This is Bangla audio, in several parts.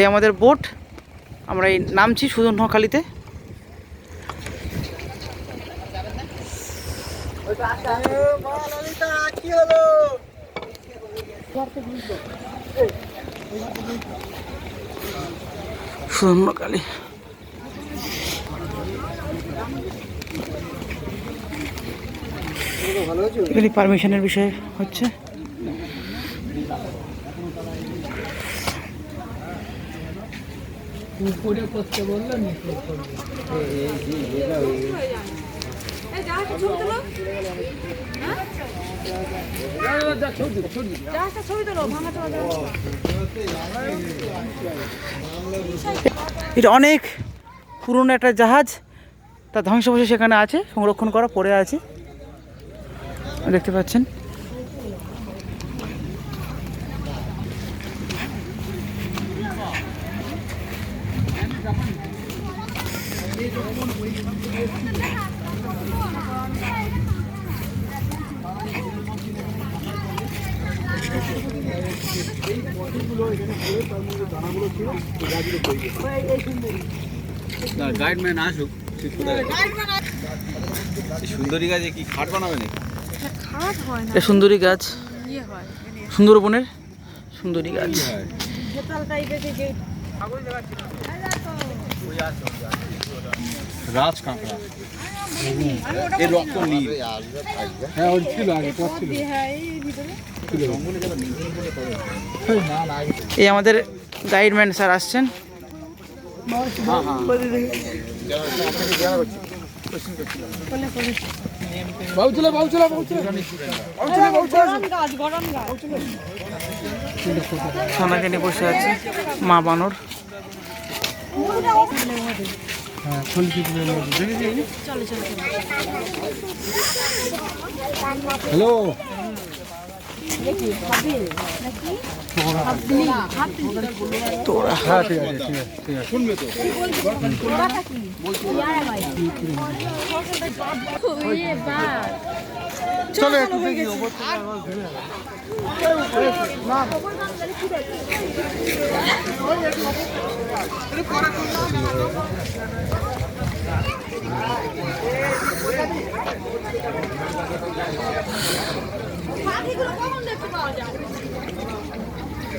এই আমাদের বোট। আমরা এই নামছি সুদর্ণখালিতে সুদর্ণখালি এখানে পারমিশনের বিষয় হচ্ছে। উপরে করতে নিচে করবে এটা অনেক পুরনো একটা জাহাজ, তার ধ্বংসাবশেষ সেখানে আছে, সংরক্ষণ করা, পড়ে আছে। দেখতে পাচ্ছেন? গাইডম্যান আসুক সুন্দরী গাছে কি খাট বানাবে নাকি? খারাপ হয় না। এটা সুন্দরী গাছ। ইয়ে সুন্দরবনের সুন্দরী গাছ। ভেতাল টাইপের যে রাজ কাঁকড়া। এর রক্ত নীল। হ্যাঁ ওর ছিল আগে পথ ছিল। হ্যাঁ এই ভিতরে এই আমাদের গাইডম্যান স্যার আসছেন। বাউচলা বাউচলা বাউচলা। গরম গাছ গরম গাছ। সোনাকে নিয়ে বসে আছে মা বানর। হ্যাঁ হ্যালো তোরা হ্যাঁ ঠিক আছে ঠিক আছে ঠিক আছে শুনবে তো। চলো একটু দেখি ভূত বিড়াল হুম এই হরিণটা তো আমরা দেখলাম হুম এটা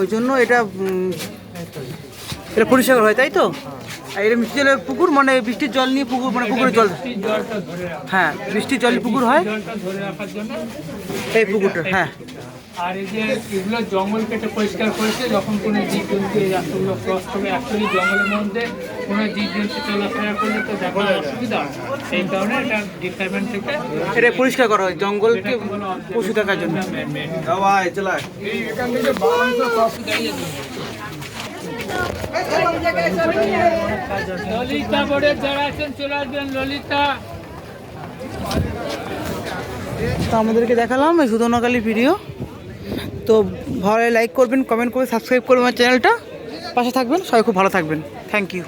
ওই জন্য এটা এটা পরিষ্কার হয়, তাই তো? এটা মিষ্টি জলের পুকুর মানে বৃষ্টির জল নিয়ে পুকুর মানে পুকুরের জল। হ্যাঁ বৃষ্টির জল পুকুর হয়। এই পুকুরটা হ্যাঁ। আর এই যে এগুলো জঙ্গল কেটে পরিষ্কার করেছে যখন কোনো জীব জন্তু এই রাস্তাগুলো ক্রস করবে অ্যাকচুয়ালি জঙ্গলের মধ্যে কোনো জীব জন্তু চলাফেরা করলে তো দেখার অসুবিধা। সেই কারণে এটা ডিপার্টমেন্ট থেকে এটা পরিষ্কার করা হয় জঙ্গলকে পশু দেখার জন্য। ললিতা বোর্ডে যারা আছেন চলে আসবেন। ললিতা। তো আমাদেরকে দেখালাম এই সুদর্ণকালী ভিডিও। তো ভালো লাইক করবেন কমেন্ট করে সাবস্ক্রাইব করবেন আমার চ্যানেলটা পাশে থাকবেন, সবাই খুব ভালো থাকবেন। Thank you